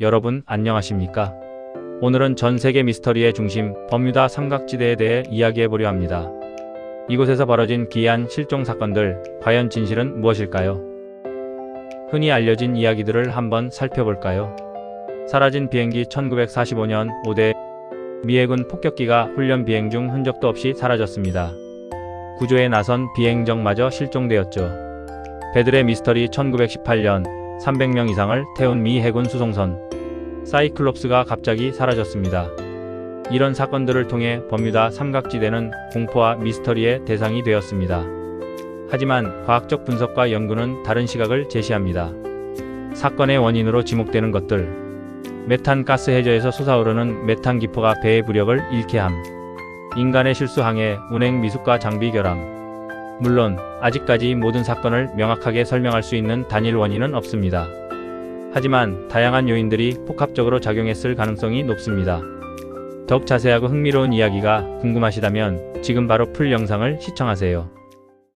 여러분 안녕하십니까? 오늘은 전 세계 미스터리의 중심 버뮤다 삼각지대에 대해 이야기해 보려 합니다. 이곳에서 벌어진 기이한 실종 사건들, 과연 진실은 무엇일까요? 흔히 알려진 이야기들을 한번 살펴볼까요? 사라진 비행기 1945년 5대 미해군 폭격기가 훈련 비행 중 흔적도 없이 사라졌습니다. 구조에 나선 비행정마저 실종되었죠. 베들의 미스터리 1918년 300명 이상을 태운 미 해군 수송선 사이클롭스가 갑자기 사라졌습니다. 이런 사건들을 통해 버뮤다 삼각지대는 공포와 미스터리의 대상이 되었습니다. 하지만 과학적 분석과 연구는 다른 시각을 제시합니다. 사건의 원인으로 지목되는 것들 메탄 가스 해저에서 솟아오르는 메탄 기포가 배의 부력을 잃게 함 인간의 실수 항해, 운행 미숙과 장비 결함 물론 아직까지 모든 사건을 명확하게 설명할 수 있는 단일 원인은 없습니다. 하지만 다양한 요인들이 복합적으로 작용했을 가능성이 높습니다. 더욱 자세하고 흥미로운 이야기가 궁금하시다면 지금 바로 풀 영상을 시청하세요.